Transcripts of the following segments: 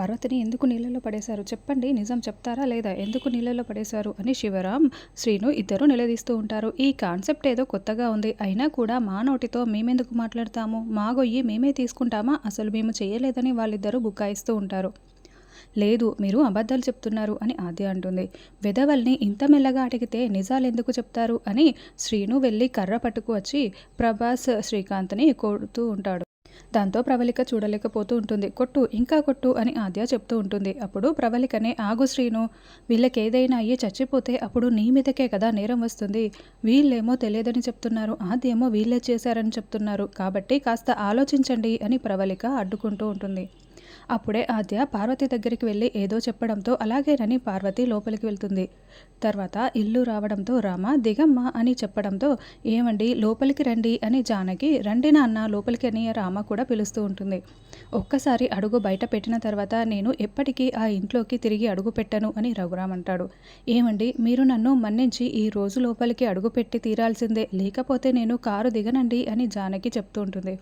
పార్వతిని ఎందుకు నీళ్ళలో పడేశారు? చెప్పండి. నిజం చెప్తారా లేదా? ఎందుకు నీళ్ళలో పడేశారు? అని శివరాం శ్రీను ఇద్దరు నిలదీస్తూ ఉంటారు. ఈ కాన్సెప్ట్ ఏదో కొత్తగా ఉంది. అయినా కూడా మా నోటితో మేమెందుకు మాట్లాడతాము? మా గొయ్యి మేమే తీసుకుంటామా? అసలు మేము చేయలేదని వాళ్ళిద్దరూ బుకాయిస్తూ ఉంటారు. లేదు మీరు అబద్ధాలు చెప్తున్నారు అని ఆద్య అంటుంది. వెధవల్ని ఇంత మెల్లగా అడిగితే నిజాలు ఎందుకు చెప్తారు? అని శ్రీను వెళ్ళి కర్ర పట్టుకు వచ్చి ప్రభాస్ శ్రీకాంత్ని కొడుతూ ఉంటాడు. దాంతో ప్రవళిక చూడలేకపోతూ ఉంటుంది. కొట్టు ఇంకా కొట్టు అని ఆద్య చెప్తూ ఉంటుంది. అప్పుడు ప్రవళికనే ఆగు శ్రీను వీళ్ళకి ఏదైనా అయ్యి చచ్చిపోతే అప్పుడు నీ మీదకే కదా నేరం వస్తుంది. వీళ్ళేమో తెలియదని చెప్తున్నారు. ఆద్యేమో వీళ్ళే చేశారని చెప్తున్నారు. కాబట్టి కాస్త ఆలోచించండి అని ప్రవళిక అడ్డుకుంటూ ఉంటుంది. అప్పుడే ఆద్య పార్వతి దగ్గరికి వెళ్ళి ఏదో చెప్పడంతో అలాగేనని పార్వతి లోపలికి వెళ్తుంది. తర్వాత ఇల్లు రావడంతో రామ దిగమ్మ అని చెప్పడంతో ఏమండి లోపలికి రండి అని జానకి రండి నాన్న లోపలికి అని రామ కూడా పిలుస్తూ ఉంటుంది. ఒక్కసారి అడుగు బయట పెట్టిన తర్వాత నేను ఎప్పటికీ ఆ ఇంట్లోకి తిరిగి అడుగు పెట్టను అని రఘురామ్ అంటాడు. ఏమండి మీరు నన్ను మన్నించి ఈ రోజు లోపలికి అడుగు పెట్టి తీరాల్సిందే లేకపోతే నేను కారు దిగనండి అని జానకి చెప్తూ ఉంటుంది.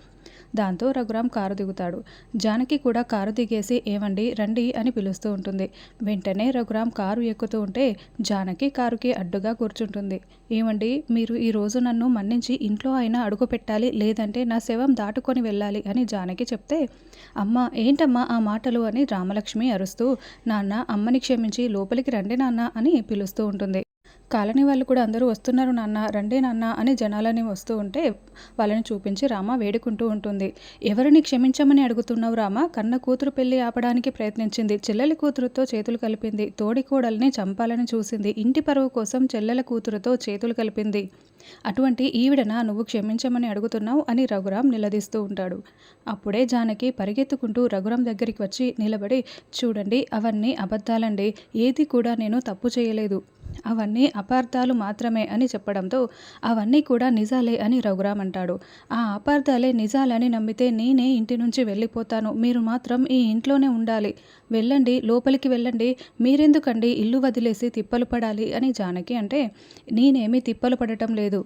దాంతో రఘురామ్ కారు దిగుతాడు. జానకి కూడా కారు కారు దిగేసి ఏమండి రండి అని పిలుస్తూ ఉంటుంది. వెంటనే రఘురామ్ కారు ఎక్కుతూ ఉంటే జానకి కారుకి అడ్డుగా కూర్చుంటుంది. ఏమండి మీరు ఈ రోజు నన్ను మన్నించి ఇంట్లో అయినా అడుగు పెట్టాలి లేదంటే నా శవం దాటుకొని వెళ్ళాలి అని జానకి చెప్తే అమ్మ ఏంటమ్మా ఆ మాటలు అని రామలక్ష్మి అరుస్తూ నాన్న అమ్మని క్షమించి లోపలికి రండి నాన్న అని పిలుస్తూ ఉంటుంది. కాలనీ వాళ్ళు కూడా అందరూ వస్తున్నారు నాన్న రండి నాన్న అని జనాలని వస్తూ ఉంటే వాళ్ళని చూపించి రామ వేడుకుంటూ ఉంటుంది. ఎవరిని క్షమించమని అడుగుతున్నావు రామ? కన్న కూతురు పెళ్ళి ఆపడానికి ప్రయత్నించింది. చెల్లెలి కూతురుతో చేతులు కలిపింది. తోడి కోడల్ని చంపాలని చూసింది. ఇంటి పరువు కోసం చెల్లెల కూతురుతో చేతులు కలిపింది. అటువంటి ఈవిడన నువ్వు క్షమించమని అడుగుతున్నావు అని రఘురామ్ నిలదీస్తూ ఉంటాడు. అప్పుడే జానకి పరిగెత్తుకుంటూ రఘురామ్ దగ్గరికి వచ్చి నిలబడి చూడండి అవన్నీ అబద్ధాలండి. ఏది కూడా నేను తప్పు చేయలేదు. అవన్నీ అపార్థాలు మాత్రమే అని చెప్పడంతో అవన్నీ కూడా నిజాలే అని రఘురామ్ అంటాడు. ఆ అపార్థాలే నిజాలని నమ్మితే నేనే ఇంటి నుంచి వెళ్ళిపోతాను. మీరు మాత్రం ఈ ఇంట్లోనే ఉండాలి. వెళ్ళండి లోపలికి వెళ్ళండి. మీరెందుకండి ఇల్లు వదిలేసి తిప్పలు పడాలి? అని జానకి అంటే నేనేమీ తిప్పలు పడటం లేదు. లేదు.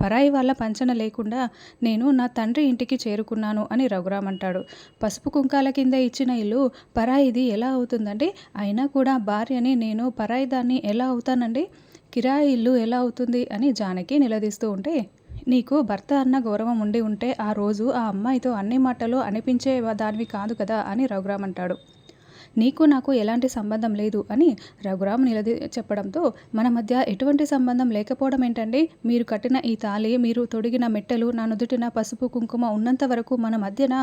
పరాయి వాళ్ళ పంచన లేకుండా నేను నా తండ్రి ఇంటికి చేరుకున్నాను అని రఘురామ్ అంటాడు. పసుపు కుంకాల కింద ఇచ్చిన ఇల్లు పరాయిది ఎలా అవుతుందండి? అయినా కూడా భార్యని నేను పరాయి దాన్ని ఎలా అవుతానండి? కిరాయి ఇల్లు ఎలా అవుతుంది? అని జానకి నిలదీస్తూ ఉంటే నీకు భర్త అన్న గౌరవం ఉండి ఉంటే ఆ రోజు ఆ అమ్మాయితో అన్ని మాటలు అనిపించే దానివి కాదు కదా అని రఘురామ్ అంటాడు. నీకు నాకు ఎలాంటి సంబంధం లేదు అని రఘురామ్ నిలది చెప్పడంతో మన మధ్య ఎటువంటి సంబంధం లేకపోవడం ఏంటండి? మీరు కట్టిన ఈ తాళి మీరు తొడిగిన మెట్టెలు నా నుదుటిన పసుపు కుంకుమ ఉన్నంత వరకు మన మధ్యన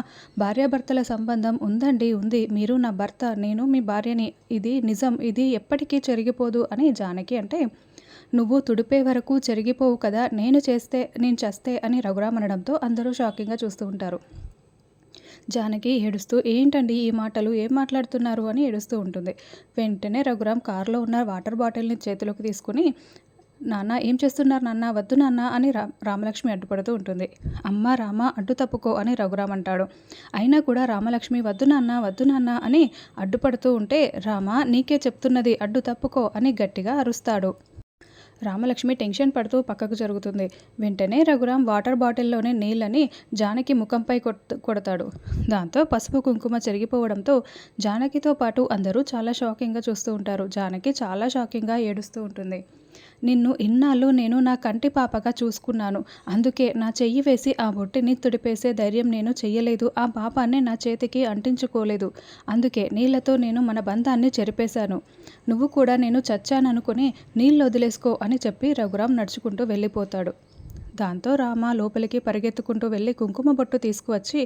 భార్యాభర్తల సంబంధం ఉందండి ఉంది. మీరు నా భర్త నేను మీ భార్యని. ఇది నిజం ఇది ఎప్పటికీ చెరిగిపోదు అని జానకి అంటే నువ్వు తుడిపే వరకు చెరిగిపోవు కదా నేను చేస్తే నేను చేస్తే అని రఘురామ్ అనడంతో అందరూ షాకింగ్గా చూస్తూ ఉంటారు. జానకి ఏడుస్తూ ఏంటండి ఈ మాటలు? ఏం మాట్లాడుతున్నారు? అని ఏడుస్తూ ఉంటుంది. వెంటనే రఘురామ్ కారులో ఉన్న వాటర్ బాటిల్ని చేతిలోకి తీసుకుని నాన్న ఏం చేస్తున్నారు నాన్న? వద్దు నాన్న అని రా రామలక్ష్మి అడ్డుపడుతూ ఉంటుంది. అమ్మ రామ అడ్డు తప్పుకో అని రఘురామ్ అంటాడు. అయినా కూడా రామలక్ష్మి వద్దు నాన్న వద్దు నాన్న అని అడ్డుపడుతూ ఉంటే రామ నీకే చెప్తున్నది అడ్డు తప్పుకో అని గట్టిగా అరుస్తాడు. రామలక్ష్మి టెన్షన్ పడుతూ పక్కకు జరుగుతుంది. వెంటనే రఘురామ్ వాటర్ బాటిల్లోని నీళ్ళని జానకి ముఖంపై కొడతాడు. దాంతో పసుపు కుంకుమ చెరిగిపోవడంతో జానకితో పాటు అందరూ చాలా షాకింగ్గా చూస్తూ ఉంటారు. జానకి చాలా షాకింగ్గా ఏడుస్తూ ఉంటుంది. నిన్ను ఇన్నాళ్ళు నేను నా కంటి పాపగా చూసుకున్నాను. అందుకే నా చెయ్యి వేసి ఆ బొట్టిని తుడిపేసే ధైర్యం నేను చెయ్యలేదు. ఆ పాపాన్ని నా చేతికి అంటించుకోలేదు. అందుకే నీళ్ళతో నేను మన బంధాన్ని చెరిపేశాను. నువ్వు కూడా నేను చచ్చాననుకుని నీళ్ళు వదిలేసుకో అని చెప్పి రఘురాం నడుచుకుంటూ వెళ్ళిపోతాడు. దాంతో రామ లోపలికి పరిగెత్తుకుంటూ వెళ్ళి కుంకుమ బొట్టు తీసుకువచ్చి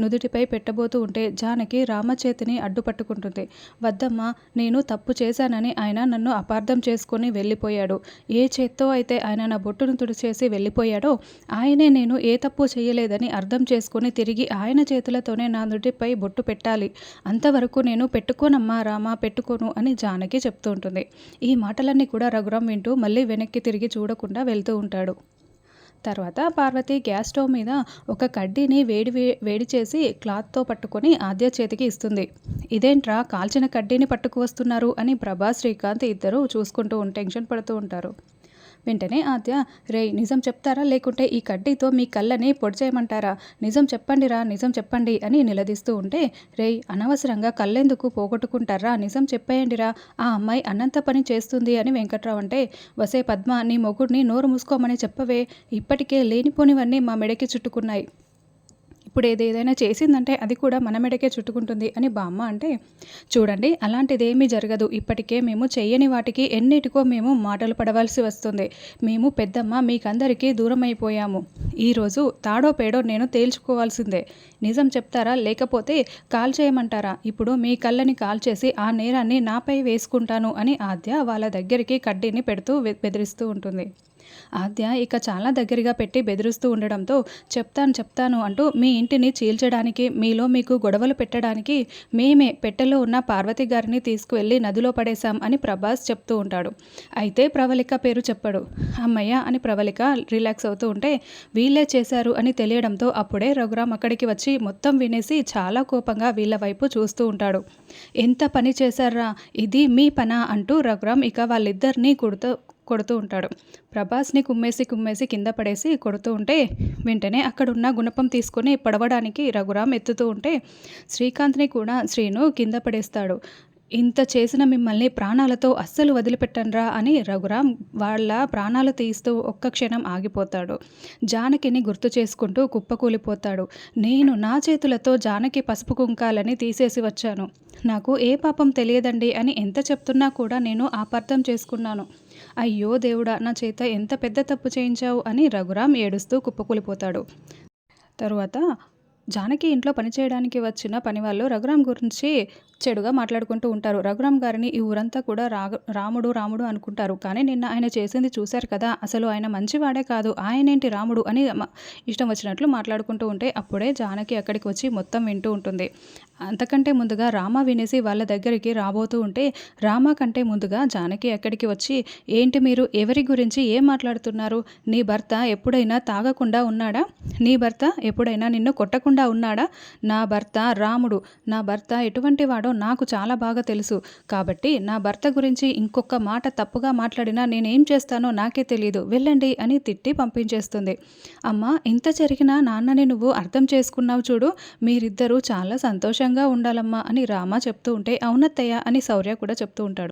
నుదుటిపై పెట్టబోతూ ఉంటే జానకి రామ చేతిని అడ్డుపట్టుకుంటుంది. వద్దమ్మా నేను తప్పు చేశానని ఆయన నన్ను అపార్థం చేసుకొని వెళ్ళిపోయాడు. ఏ చేత్తో అయితే ఆయన నా బొట్టును తుడిచేసి వెళ్ళిపోయాడో ఆయనే నేను ఏ తప్పు చేయలేదని అర్థం చేసుకొని తిరిగి ఆయన చేతులతోనే నా నుడిపై బొట్టు పెట్టాలి. అంతవరకు నేను పెట్టుకోనమ్మా రామ పెట్టుకోను అని జానకి చెప్తూ ఉంటుంది. ఈ మాటలన్నీ కూడా రఘురాం వింటూ మళ్ళీ వెనక్కి తిరిగి చూడకుండా వెళ్తూ ఉంటాడు. తర్వాత పార్వతి గ్యాస్ స్టవ్ మీద ఒక కడ్డీని వేడి వేడి చేసి క్లాత్తో పట్టుకొని ఆద్య చేతికి ఇస్తుంది. ఇదేంట్రా కాల్చిన కడ్డీని పట్టుకు వస్తున్నారు? అని ప్రభా శ్రీకాంత్ ఇద్దరు చూసుకుంటూ టెన్షన్ పడుతూ ఉంటారు. వెంటనే ఆద్య రేయ్ నిజం చెప్తారా? లేకుంటే ఈ కడ్డీతో మీ కళ్ళని పొడి చేయమంటారా? నిజం చెప్పండిరా నిజం చెప్పండి అని నిలదీస్తూ ఉంటే రేయ్ అనవసరంగా కళ్ళెందుకు పోగొట్టుకుంటారా? నిజం చెప్పేయండిరా ఆ అమ్మాయి అన్నంత పని చేస్తుంది అని వెంకట్రావు అంటే వసే పద్మ నీ మొగుడిని నోరు మూసుకోమని చెప్పవే ఇప్పటికే లేనిపోనివన్నీ మా మెడకి చుట్టుకున్నాయి. ఇప్పుడు ఏది ఏదైనా చేసిందంటే అది కూడా మన మెడకే చుట్టుకుంటుంది అని బామ్మ అంటే చూడండి అలాంటిదేమీ జరగదు. ఇప్పటికే మేము చేయని వాటికి ఎన్నిటికో మేము మాటలు పడవలసి వస్తుంది. మేము పెద్దమ్మ మీకందరికీ దూరం అయిపోయాము ఈరోజు తాడో పేడో నేను తేల్చుకోవాల్సిందే. నిజం చెప్తారా? లేకపోతే కాల్ చేయమంటారా? ఇప్పుడు మీ కళ్ళని కాల్ చేసి ఆ నేరాన్ని నాపై వేసుకుంటాను అని ఆద్య వాళ్ళ దగ్గరికి కడ్డీని పెడుతూ బెదిరిస్తూ ఉంటుంది. ఆద్య ఇక చాలా దగ్గరగా పెట్టి బెదిరిస్తూ ఉండడంతో చెప్తాను చెప్తాను అంటూ మీ ఇంటిని చీల్చడానికి మీలో మీకు గొడవలు పెట్టడానికి మేమే పెట్టెలో ఉన్న పార్వతి గారిని తీసుకువెళ్ళి నదిలో పడేశాం అని ప్రభాస్ చెప్తూ ఉంటాడు. అయితే ప్రవళిక పేరు చెప్పాడు. అమ్మయ్య అని ప్రవళిక రిలాక్స్ అవుతూ ఉంటే వీళ్ళే చేశారు అని తెలియడంతో అప్పుడే రఘురామ్ అక్కడికి వచ్చి మొత్తం వినేసి చాలా కోపంగా వీళ్ళ వైపు చూస్తూ ఉంటాడు. ఎంత పని చేశారా ఇది మీ పనా? అంటూ రఘురామ్ ఇక వాళ్ళిద్దరినీ కుడుతూ కొడుతూ ఉంటాడు. ప్రభాస్ని కుమ్మేసి కుమ్మేసి కింద పడేసి కొడుతూ ఉంటే వెంటనే అక్కడున్న గుణపం తీసుకొని పడవడానికి రఘురామ్ ఎత్తుతూ ఉంటే శ్రీకాంత్ని కూడా శ్రీను కింద పడేస్తాడు. ఇంత చేసిన మిమ్మల్ని ప్రాణాలతో అస్సలు వదిలిపెట్టనరా అని రఘురామ్ వాళ్ళ ప్రాణాలు తీస్తూ ఒక్క క్షణం ఆగిపోతాడు. జానకిని గుర్తు చేసుకుంటూ కుప్పకూలిపోతాడు. నేను నా చేతులతో జానకి పసుపు కుంకాలని తీసేసి వచ్చాను. నాకు ఏ పాపం తెలియదండి అని ఎంత చెప్తున్నా కూడా నేను అపార్థం చేసుకున్నాను. అయ్యో దేవుడా నా చేత ఎంత పెద్ద తప్పు చేయించావు అని రఘురామ్ ఏడుస్తూ కుప్పకూలిపోతాడు. తరువాత జానకి ఇంట్లో పనిచేయడానికి వచ్చిన పనివాళ్ళు రఘురామ్ గురించి చెడుగా మాట్లాడుకుంటూ ఉంటారు. రఘురామ్ గారిని ఈ ఊరంతా కూడా రాముడు రాముడు అనుకుంటారు. కానీ నిన్న ఆయన చేసింది చూశారు కదా అసలు ఆయన మంచివాడే కాదు ఆయనేంటి రాముడు అని ఇష్టం వచ్చినట్లు మాట్లాడుకుంటూ ఉంటే అప్పుడే జానకి అక్కడికి వచ్చి మొత్తం వింటూ ఉంటుంది. అంతకంటే ముందుగా రామ వినేసి వాళ్ళ దగ్గరికి రాబోతూ ఉంటే రామ కంటే ముందుగా జానకి అక్కడికి వచ్చి ఏంటి మీరు ఎవరి గురించి ఏం మాట్లాడుతున్నారు? నీ భర్త ఎప్పుడైనా తాగకుండా ఉన్నాడా? నీ భర్త ఎప్పుడైనా నిన్ను కొట్టకుండా ఉన్నాడా? నా భర్త రాముడు నా భర్త ఎటువంటి వాడు ఉన్నాడో నాకు చాలా బాగా తెలుసు. కాబట్టి నా భర్త గురించి ఇంకొక మాట తప్పుగా మాట్లాడినా నేనేం చేస్తానో నాకే తెలియదు వెళ్ళండి అని తిట్టి పంపించేస్తుంది. అమ్మ ఇంత జరిగినా నాన్నని నువ్వు అర్థం చేసుకున్నావు చూడు. మీరిద్దరూ చాలా సంతోషంగా ఉండాలమ్మా అని రామ చెప్తూ ఉంటే అవునత్తయ్య అని శౌర్య కూడా చెప్తూ ఉంటాడు.